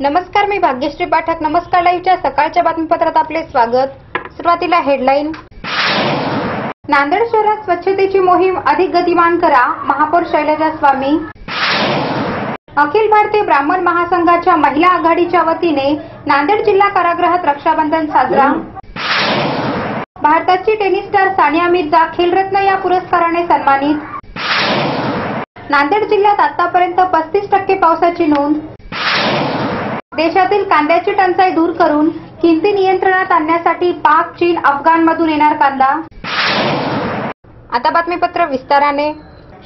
नमस्कार मी भाग्यश्री पाठक. नमस्कार लाईव्हच्या सकाळच्या बातमीपत्रात आपले स्वागत. सुरुवातीला हेडलाईन. नांदेड शहरात स्वच्छतेची मोहीम अधिक गतिमान करा महापौर शैलजा स्वामी. अखिल भारतीय ब्राह्मण महासंघाच्या महिला आघाडीच्या वतीने नांदेड जिल्हा कारागृहात रक्षाबंधन साजरा. भारताची टेनिस स्टार सानिया मिर्झा खेलरत्न या पुरस्काराने सन्मानित. नांदेड जिल्ह्यात आतापर्यंत पस्तीस टक्के पावसाची नोंद. देशातील कांद्याची टंचाई दूर करून किमती नियंत्रणात आणण्यासाठी पाक चीन अफगाणमधून येणार कांदा. आता बातमीपत्र विस्ताराने.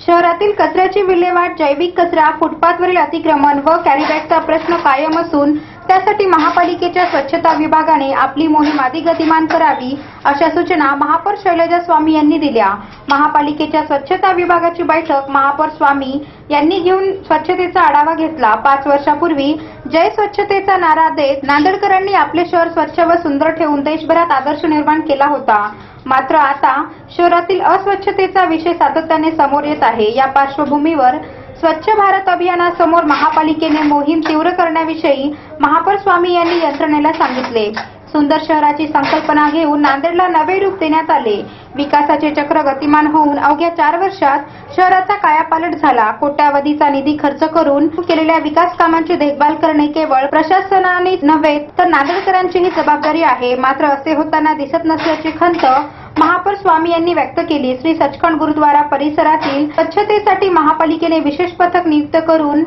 शहरातील कचऱ्याची विल्हेवाट जैविक कचरा फुटपाथवरील अतिक्रमण व कॅरीबॅगचा प्रश्न कायम असून त्यासाठी महापालिकेच्या स्वच्छता विभागाने आपली मोहीम अधिक गतिमान करावी अशा सूचना महापौर शैलजा स्वामी यांनी दिल्या. महापालिकेच्या स्वच्छता विभागाची बैठक महापौर स्वामी यांनी घेऊन स्वच्छतेचा आढावा घेतला. पाच वर्षापूर्वी जय स्वच्छतेचा नारा देत नांदेडकरांनी आपले शहर स्वच्छ व सुंदर ठेवून देशभरात आदर्श निर्माण केला होता. मात्र आता शहरातील अस्वच्छतेचा विषय सातत्याने समोर येत आहे. या पार्श्वभूमीवर स्वच्छ भारत अभियानासमोर महापालिकेने मोहीम तीव्र करण्याविषयी महापौर स्वामी यांनी यंत्रणेला सांगितले. सुंदर शहराची संकल्पना घेऊन नांदेडला नवे रूप देण्यात आले. विकासाचे चक्र गतिमान होऊन अवघ्या चार वर्षात शहराचा कायापालट झाला. कोट्यावधीचा निधी खर्च करून केलेल्या विकास कामांची देखभाल करणे केवळ प्रशासनाने नव्हे तर नांदेडकरांचीही जबाबदारी आहे. मात्र असे होताना दिसत नसल्याची खंत महापौर स्वामी यांनी व्यक्त केली. श्री सचखंड गुरुद्वारा परिसरातील स्वच्छतेसाठी महापालिकेने विशेष पथक नियुक्त करून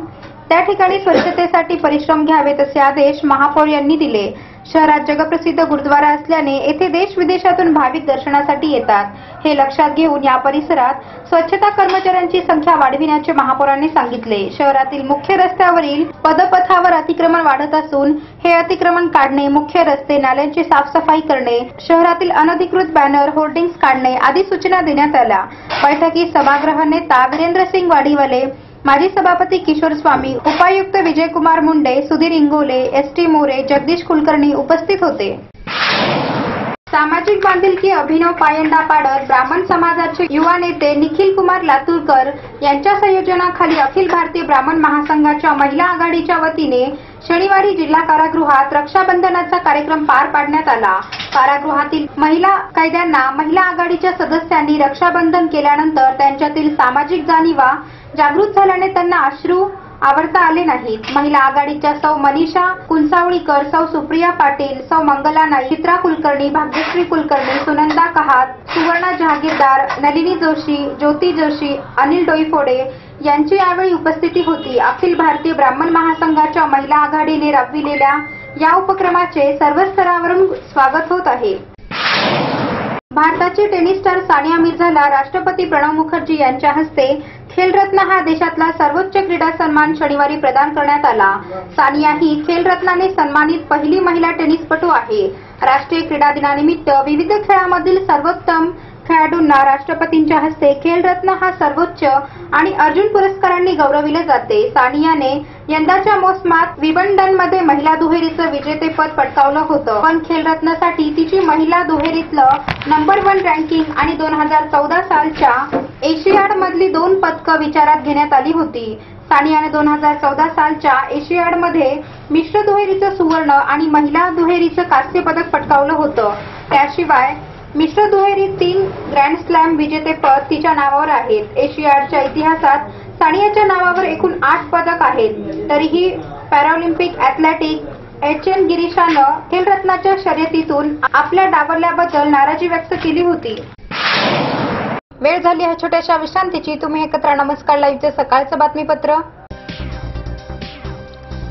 त्या ठिकाणी स्वच्छतेसाठी परिश्रम घ्यावेत असे आदेश महापौर यांनी दिले. शहरात जगप्रसिद्ध गुरुद्वारा असल्याने येथे देश विदेशातून भाविक दर्शनासाठी येतात. हे लक्षात घेऊन या परिसरात स्वच्छता कर्मचाऱ्यांची संख्या वाढविण्याचे महापौरांनी सांगितले. शहरातील मुख्य रस्त्यावरील पदपथावर अतिक्रमण वाढत असून हे अतिक्रमण काढणे मुख्य रस्ते नाल्यांची साफसफाई करणे शहरातील अनधिकृत बॅनर होर्डिंग्स काढणे आदी सूचना देण्यात आल्या. बैठकीत सभागृह नेता वीरेंद्र सिंग वाडीवाले माजी सभापती किशोर स्वामी उपायुक्त विजयकुमार मुंडे सुधीर इंगोले एस टी मोरे जगदीश कुलकर्णी उपस्थित होते. सामाजिक बांधिलकी अभिनव पायंडा पाडत ब्राह्मण समाजाचे युवा नेते निखिल कुमार लातूरकर यांच्या संयोजनाखाली अखिल भारतीय ब्राह्मण महासंघाच्या महिला आघाडीच्या वतीने शनिवारी जिल्हा कारागृहात रक्षाबंधनाचा कार्यक्रम पार पाडण्यात आला. कारागृहातील महिला कैद्यांना महिला आघाडीच्या सदस्यांनी रक्षाबंधन केल्यानंतर त्यांच्यातील सामाजिक जाणीवा जागृत झाल्याने त्यांना अश्रू आवडता आले नाहीत. महिला आघाडीच्या सौ मनीषा कुंचावळीकर सौ सुप्रिया पाटील सौ मंगला नाईक चित्रा कुलकर्णी भाग्यश्री कुलकर्णी सुनंदा कहात सुवर्णा जहागीरदार नलिनी जोशी ज्योती जोशी अनिल डोईफोडे यांची यावेळी उपस्थिती होती. अखिल भारतीय ब्राह्मण महासंघाच्या महिला आघाडीने राबविलेल्या या उपक्रमाचे सर्व स्तरावरून स्वागत होत आहे. भारताची टेनिस स्टार सानिया मिर्झाला राष्ट्रपती प्रणव मुखर्जी यांच्या हस्ते खेलरत्न हा देशातला सर्वोच्च क्रीडा सन्मान शनिवारी प्रदान करण्यात आला. सानिया ही खेलरत्नाने सन्मानित पहिली महिला टेनिसपटू आहे. राष्ट्रीय क्रीडा दिनानिमित्त विविध खेळामधील सर्वोत्तम खेळाडूंना राष्ट्रपतींच्या हस्ते खेलरत्न हा सर्वोच्च आणि अर्जुन पुरस्कारांनी गौरविले जाते. सानियाने यंदाच्या मोसमात विबंडनमध्ये महिला दुहेरीचं विजेतेपद पटकावलं होतं. पण खेलरत्नसाठी तिची महिला दुहेरीतलं नंबर वन रँकिंग आणि दोन हजार चौदा सालच्या एशियाड मधली दोन पदकं विचारात घेण्यात आली होती. सानियाने दोन हजार चौदा सालच्या एशियाडमध्ये मिश्र दुहेरीचं सुवर्ण आणि महिला दुहेरीचं कांस्य पदक पटकावलं होतं. त्याशिवाय मिश्र दुहेरी तीन ग्रँड स्लॅम विजेतेपद तिच्या नावावर आहेत. एशियाडच्या इतिहासात सानियाच्या नावावर एकूण आठ पदक आहेत. तरीही पॅरालिम्पिक ॲथलेटिक एच एन गिरीशानं खेलरत्नाच्या शर्यतीतून आपल्या डावरल्याबद्दल नाराजी व्यक्त केली होती. वेळ झाली ह्या छोट्याशा विश्रांतीची. तुम्ही एकत्र नमस्कार. लाईव्हचे सकाळचं बातमीपत्र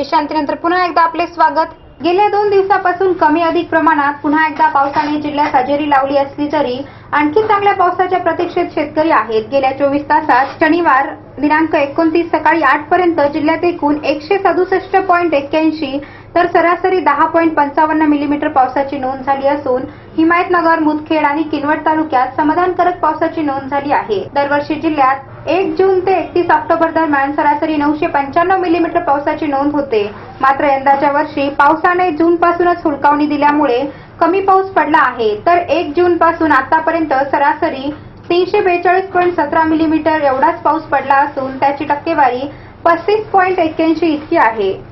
विश्रांतीनंतर पुन्हा एकदा आपले स्वागत. गेल्या दोन दिवसापासून कमी अधिक प्रमाणात पुन्हा एकदा पावसाने जिल्ह्यात हजेरी लावली असली तरी आणखी चांगल्या पावसाच्या प्रतीक्षेत शेतकरी आहेत. गेल्या चोवीस तासात शनिवार दिनांक एकोणतीस सकाळी आठ पर्यंत जिल्ह्यात एकूण एकशे सदुसष्ट पॉईंट एक्क्याऐंशी तर सरासरी दहा पॉईंट पंचावन्न मिलीमीटर पावसाची नोंद झाली असून हिमायतनगर मुदखेड आणि किनवट तालुक्यात समाधानकारक पावसाची नोंद झाली आहे. दरवर्षी जिल्ह्यात एक जून ते एकतीस ऑक्टोबर दरम्यान सरासरी नऊशे पंच्याण्णव मिलीमीटर पावसाची नोंद होते. मात्र यंदाच्या वर्षी पावसाने जून पासूनच दिल्यामुळे कमी पाऊस पडला आहे. तर एक जून पासून आतापर्यंत सरासरी तीनशे बेचाळीस पॉईंट सतरा मिलीमीटर एवढाच पाऊस पडला असून त्याची टक्केवारी पस्तीस पॉईंट एक्क्याऐंशी इतकी आहे.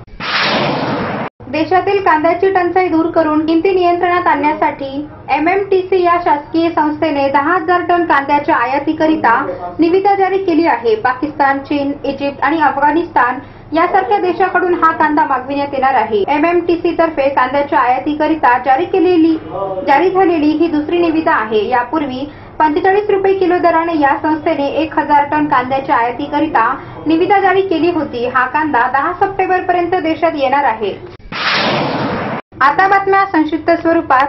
देशातील कांद्याची टंचाई दूर करून किमती नियंत्रणात आणण्यासाठी एमएमटीसी या शासकीय संस्थेने दहा हजार टन कांद्याच्या आयातीकरिता निविदा जारी केली आहे. पाकिस्तान चीन इजिप्त आणि अफगाणिस्तान यासारख्या देशाकडून हा कांदा मागविण्यात येणार आहे. एमएमटीसी तर्फे कांद्याच्या आयातीकरिता जारी केलेली जारी झालेली ही दुसरी निविदा आहे. यापूर्वी पंचेचाळीस रुपये किलो दराने या संस्थेने एक हजार टन कांद्याच्या आयातीकरिता निविदा जारी केली होती. हा कांदा दहा सप्टेंबर पर्यंत देशात येणार आहे. आता बातम्या संक्षिप्त स्वरूपात.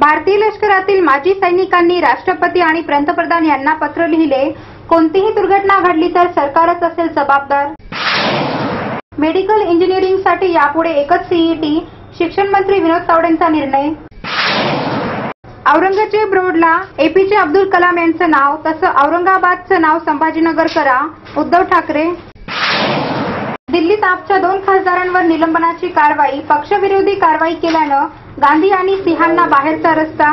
भारतीय लष्करातील माजी सैनिकांनी राष्ट्रपती आणि पंतप्रधान यांना पत्र लिहिले कोणतीही दुर्घटना घडली तर सरकारच असेल जबाबदार. मेडिकल इंजिनिअरिंगसाठी यापुढे एकच सीईटी शिक्षण मंत्री विनोद तावडेंचा निर्णय. औरंगजेब रोडला एपीजे अब्दुल कलाम यांचं नाव तसं औरंगाबादचं नाव संभाजीनगर करा उद्धव ठाकरे. दिल्लीत आपच्या दोन खासदारांवर निलंबनाची कारवाई पक्षविरोधी कारवाई केल्यानं गांधी आणि सिंहांना बाहेरचा रस्ता.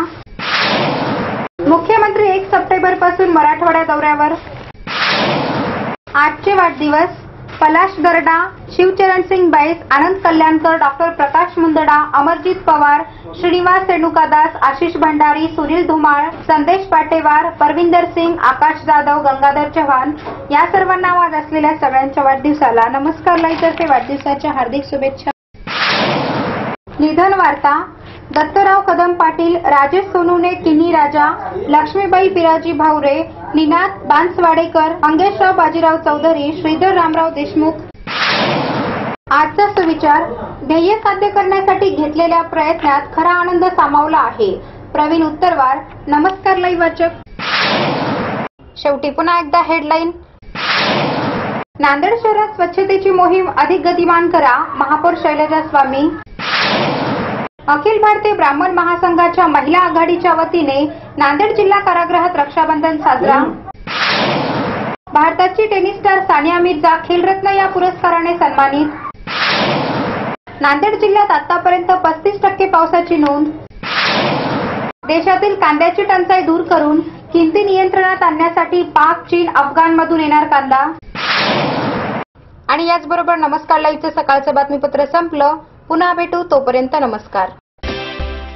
मुख्यमंत्री एक सप्टेंबरपासून मराठवाड्या दौऱ्यावर. आजचे वाढदिवस. पलाश दरडा शिवचरण सिंग बैस आनंद कल्याणकर डॉक्टर प्रकाश मुंदडा अमरजित पवार श्रीनिवास रेणुकादास आशिष भंडारी सुनील धुमाळ संदेश पाटेवार परविंदर सिंग आकाश जाधव गंगाधर चव्हाण या सर्वांना आज असलेल्या सगळ्यांच्या वाढदिवसाला नमस्कार. लाईतर्फे वाढदिवसाच्या हार्दिक शुभेच्छा. निधन वार्ता दत्तराव कदम पाटील राजेश सोनूने किनी राजा लक्ष्मीबाई पिराजी भावरे निनाद बांसवाडेकर अंगेशराव बाजीराव चौधरी श्रीधर रामराव देशमुख. आजचा सुविचार ध्येय साध्य करण्यासाठी घेतलेल्या प्रयत्नात खरा आनंद सामावला आहे. प्रवीण उत्तरवार नमस्कार लई वाचक. शेवटी पुन्हा एकदा हेडलाईन नांदेड शहरात स्वच्छतेची मोहीम अधिक गतिमान करा महापौर शैलजा स्वामी. अखिल भारतीय ब्राह्मण महासंघाच्या महिला आघाडीच्या वतीने नांदेड जिल्हा कारागृहात रक्षाबंधन साजरा. भारताची टेनिस स्टार सानिया मिर्झा खेलरत्न या पुरस्काराने सन्मानित. नांदेड जिल्ह्यात आतापर्यंत पस्तीस टक्के पावसाची नोंद. देशातील कांद्याची टंचाई दूर करून किमती नियंत्रणात आणण्यासाठी पाक चीन अफगाणमधून येणार कांदा. आणि याचबरोबर नमस्कार लाईव्हचं सकाळचं बातमीपत्र संपलं. पुन्हा भेटू तोपर्यंत नमस्कार.